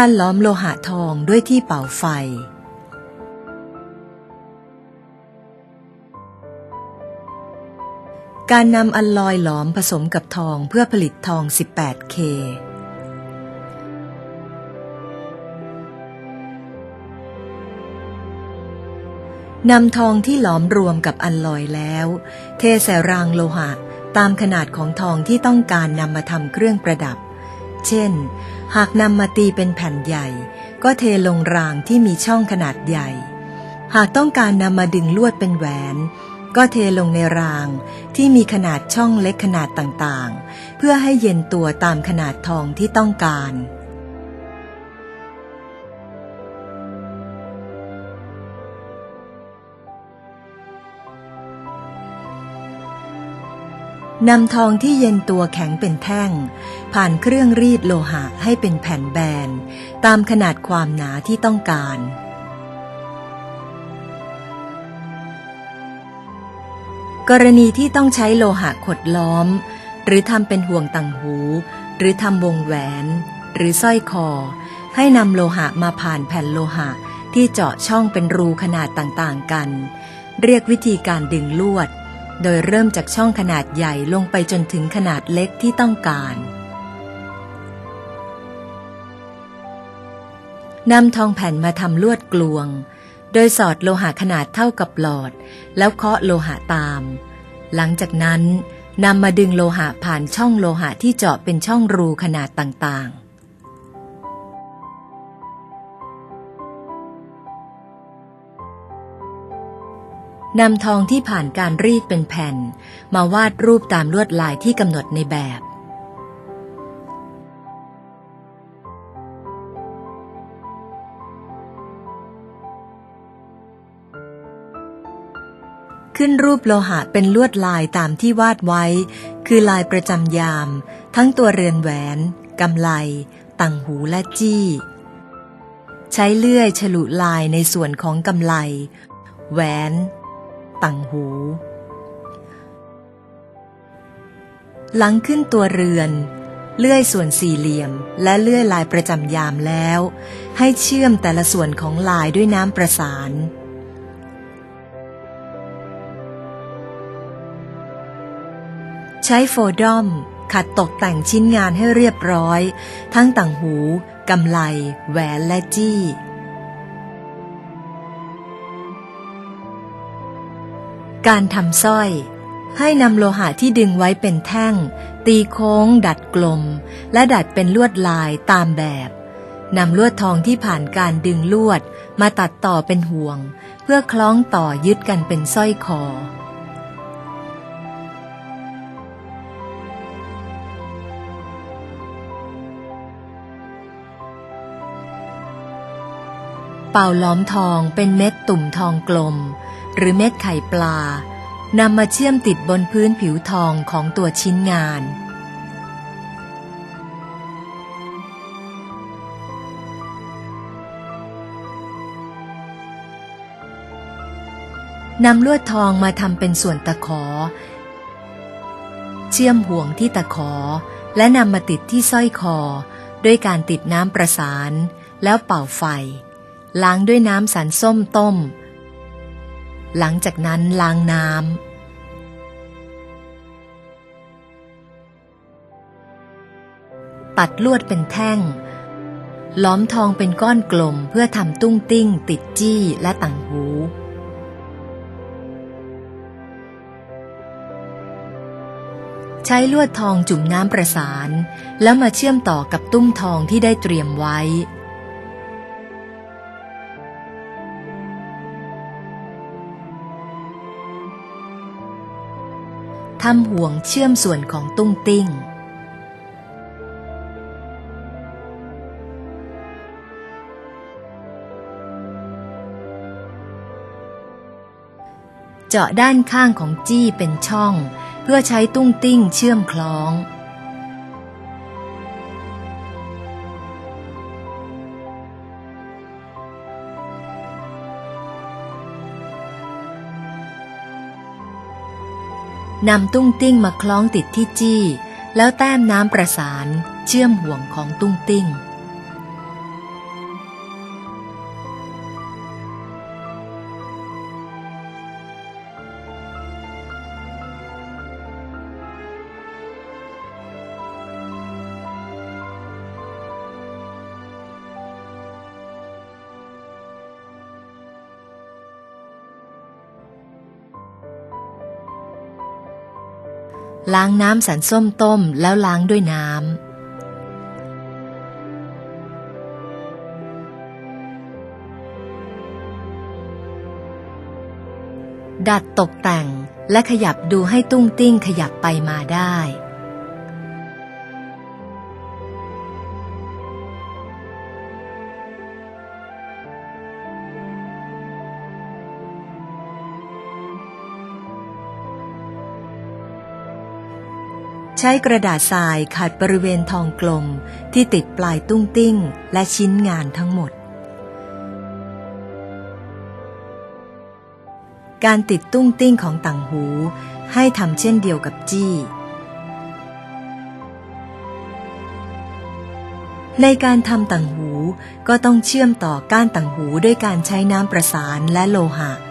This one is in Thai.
การหล้อมโลหะทองด้วยที่เป่าไฟ การนำอัลลอยหลอมผสมกับทองเพื่อผลิตทอง 18K นำทองที่หลอมรวมกับอัลลอยแล้ว เทใส่รางโลหะตามขนาดของทองที่ต้องการนำมาทำเครื่องประดับ เช่น หากนำมาตีเป็นแผ่นใหญ่ ก็เทลงรางที่มีช่องขนาดใหญ่ หากต้องการนำมาดึงลวดเป็นแหวน ก็เทลงในรางที่มีขนาดช่องเล็กขนาดต่างๆ เพื่อให้เย็นตัวตามขนาดทองที่ต้องการ นำทองที่เย็นตัวแข็งเป็นแท่ง ผ่านเครื่องรีดโลหะให้เป็นแผ่นแบน ตามขนาดความหนาที่ต้องการ กรณีที่ต้องใช้โลหะขดล้อม หรือทำเป็นห่วงต่างหู หรือทำวงแหวน หรือสร้อยคอ ให้นำโลหะมาผ่านแผ่นโลหะที่เจาะช่องเป็นรูขนาดต่างๆกัน เรียกวิธีการดึงลวด โดยเริ่มจากช่องขนาดใหญ่ลงไปจนถึงขนาดเล็กที่ต้องการนำทองแผ่นมาทำลวดกลวง โดยสอดโลหะขนาดเท่ากับหลอด แล้วเคาะโลหะตาม หลังจากนั้นนำมาดึงโลหะผ่านช่องโลหะที่เจาะเป็นช่องรูขนาดต่างๆ นำทองที่ผ่านการรีดเป็นแผ่น มาวาดรูปตามลวดลายที่กำหนดในแบบ ขึ้นรูปโลหะเป็นลวดลายตามที่วาดไว้ คือลายประจำยาม ทั้งตัวเรือนแหวนกำไล ต่างหูและจี้ ใช้เลื่อยฉลุลายในส่วนของกำไลแหวน ต่างหู หลังขึ้นตัวเรือน เลื่อยส่วนสี่เหลี่ยม และเลื่อยลายประจำยามแล้ว ให้เชื่อมแต่ละส่วนของลายด้วยน้ำประสานใช้โฟดอม ขัดตกแต่งชิ้นงานให้เรียบร้อย ทั้งต่างหู กำไล แหวนและจี้ การทำสร้อย ให้นำโลหะที่ดึงไว้เป็นแท่ง ตีโค้ง ดัดกลม และดัดเป็นลวดลายตามแบบนำลวดทองที่ผ่านการดึงลวดมาตัดต่อเป็นห่วง เพื่อคล้องต่อยึดกันเป็นสร้อยคอ เป่าล้อมทองเป็นเม็ดตุ่มทองกลม หรือเม็ดไข่ปลานำมาเชื่อมติดบนพื้นผิวทองของตัวชิ้นงาน นำลวดทองมาทำเป็นส่วนตะขอ เชื่อมห่วงที่ตะขอ และนำมาติดที่สร้อยคอ ด้วยการติดน้ำประสาน แล้วเป่าไฟ ล้างด้วยน้ำสันส้มต้ม หลังจากนั้นล้างน้ำตัดลวดเป็นแท่ง ล้อมทองเป็นก้อนกลมเพื่อทำตุ้งติ้ง ติดจี้และต่างหู ใช้ลวดทองจุ่มน้ำประสาน แล้วมาเชื่อมต่อกับตุ้มทองที่ได้เตรียมไว้ ทำห่วงเชื่อมส่วนของตุ้งติ้ง เจาะด้านข้างของจี้เป็นช่อง เพื่อใช้ตุ้งติ้งเชื่อมคล้อง นำตุ้งติ้งมาคล้องติดที่จี้ แล้วแต้มน้ำประสานเชื่อมห่วงของตุ้งติ้ง ล้างน้ำสันส้มต้มแล้วล้างด้วยน้ำดัดตกแต่งและขยับดูให้ตุ้งติ้งขยับไปมาได้ ช้กระดาษทรายขัดบริเวณทองกลมที่ติดปลายตุ้งติ้ง และชิ้นงานทั้งหมด การติดตุ้งติ้งของต่างหูให้ทำเช่นเดียวกับจี้ ในการทำต่างหูก็ต้องเชื่อมต่อก้านต่างหูด้วยการใช้น้ำประสานและโลหะ